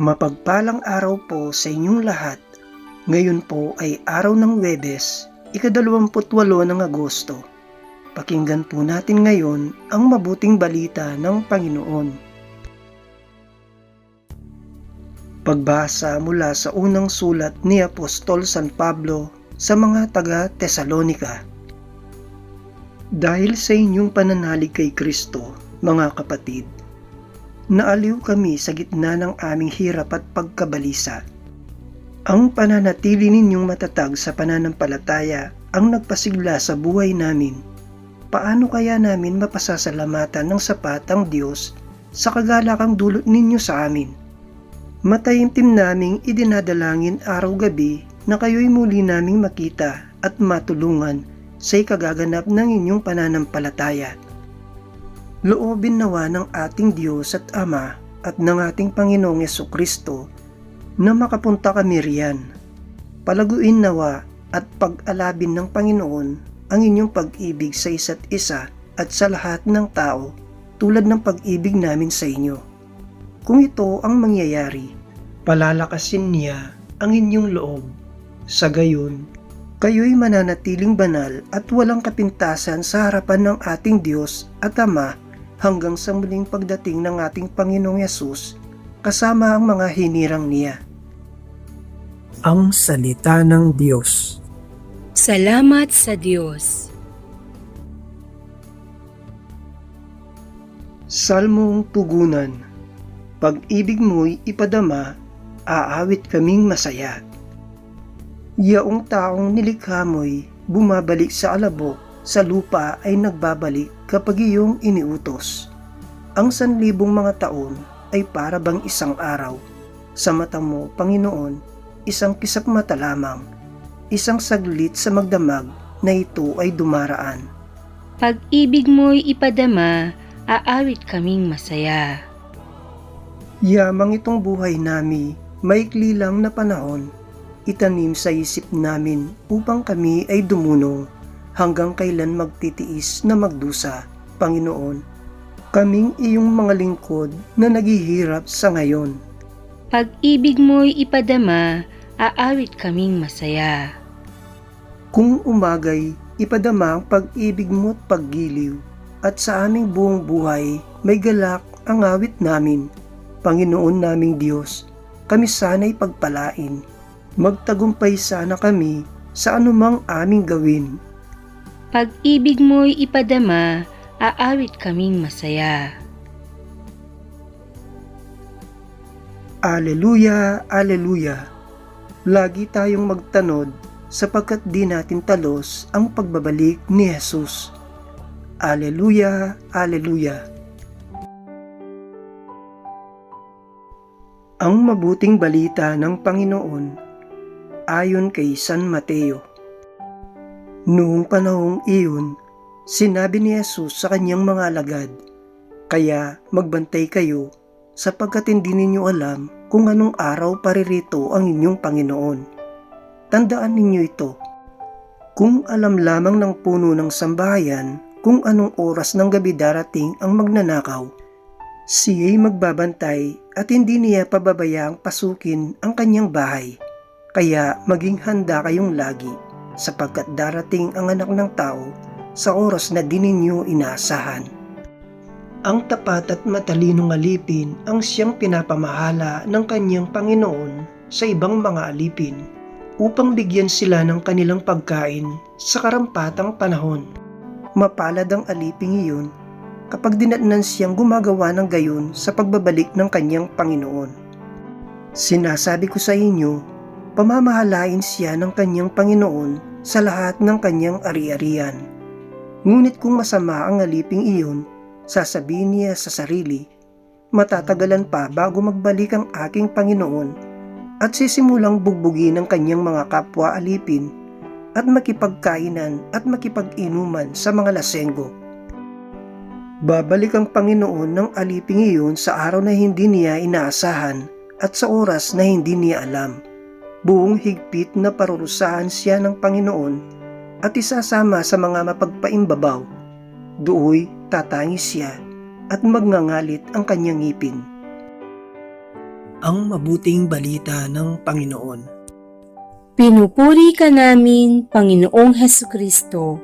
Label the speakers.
Speaker 1: Mapagpalang araw po sa inyong lahat. Ngayon po ay araw ng Webes, ikadalawamputwalo ng Agosto. Pakinggan po natin ngayon ang mabuting balita ng Panginoon. Pagbasa mula sa unang sulat ni Apostol San Pablo sa mga taga Tesalonika. Dahil sa inyong pananalig kay Kristo, mga kapatid, naaliw kami sa gitna ng aming hirap at pagkabalisa. Ang pananatili ninyong matatag sa pananampalataya ang nagpasigla sa buhay namin. Paano kaya namin mapasasalamatan ng sapat ang Diyos sa kagalakang dulot ninyo sa amin? Matayimtim naming idinadalangin araw-gabi na kayo'y muli naming makita at matulungan sa ikagaganap ng inyong pananampalataya. Loobin nawa ng ating Diyos at Ama at ng ating Panginoong Yeso Kristo na makapunta kami riyan. Palaguin nawa at pag-alabin ng Panginoon ang inyong pag-ibig sa isa't isa at sa lahat ng tao tulad ng pag-ibig namin sa inyo. Kung ito ang mangyayari, palalakasin niya ang inyong loob. Sa gayon, kayo'y mananatiling banal at walang kapintasan sa harapan ng ating Diyos at Ama hanggang sa muling pagdating ng ating Panginoong Yesus kasama ang mga hinirang niya. Ang Salita ng Diyos
Speaker 2: Salamat sa Diyos.
Speaker 1: Salmong Tugunan Pag-ibig mo'y ipadama, aawit kaming masaya. Yaong taong nilikha mo'y bumabalik sa alabok, sa lupa ay nagbabalik kapag iyong iniutos. Ang sanlibong mga taon ay para bang isang araw. Sa mata mo, Panginoon, isang kisap mata lamang, isang saglit sa magdamag na ito ay dumaraan.
Speaker 2: Pag-ibig mo'y ipadama, aawit kaming masaya.
Speaker 1: Yamang itong buhay nami, maikli lang na panahon, itanim sa isip namin upang kami ay dumunong hanggang kailan magtitiis na magdusa, Panginoon. Kaming iyong mga lingkod na naghihirap sa ngayon.
Speaker 2: Pag-ibig mo'y ipadama, aawit kaming masaya.
Speaker 1: Kung umagay, ipadama ang pag-ibig mo at paggiliw, at sa aming buong buhay may galak ang awit namin. Panginoon naming Diyos, kami sana'y pagpalain. Magtagumpay sana kami sa anumang aming gawin.
Speaker 2: Pag-ibig mo'y ipadama, aawit kaming masaya.
Speaker 1: Aleluya, Aleluya. Lagi tayong magtanod sapagkat di natin talos ang pagbabalik ni Jesus. Aleluya, Aleluya. Ang mabuting balita ng Panginoon ayon kay San Mateo. Noong panahong iyon, sinabi ni Jesus sa kanyang mga alagad, Kaya magbantay kayo sapagkat hindi ninyo alam kung anong araw paririto ang inyong Panginoon. Tandaan ninyo ito. Kung alam lamang ng puno ng sambahayan kung anong oras ng gabi darating ang magnanakaw, siya'y magbabantay at hindi niya pababayaang pasukin ang kanyang bahay. Kaya maging handa kayong lagi sapagkat darating ang anak ng tao sa oras na di ninyo inaasahan. Ang tapat at matalinong alipin ang siyang pinapamahala ng kanyang Panginoon sa ibang mga alipin upang bigyan sila ng kanilang pagkain sa karampatang panahon. Mapalad ang aliping iyon kapag dinatnan siyang gumagawa ng gayon sa pagbabalik ng kanyang Panginoon. Sinasabi ko sa inyo, pamamahalain siya ng kanyang Panginoon sa lahat ng kanyang ari-arian. Ngunit kung masama ang aliping iyon, sasabihin niya sa sarili, matatagalan pa bago magbalik ang aking Panginoon at sisimulang bugbugin ng kanyang mga kapwa alipin at makipagkainan at makipag-inuman sa mga lasenggo. Babalik ang Panginoon ng aliping iyon sa araw na hindi niya inaasahan at sa oras na hindi niya alam. Buong higpit na parurusahan siya ng Panginoon at isasama sa mga mapagpaimbabaw. Dooy tatangis siya at magngangalit ang kanyang ngipin. ang mabuting balita ng Panginoon.
Speaker 2: Pinupuri ka namin, Panginoong Heso Kristo.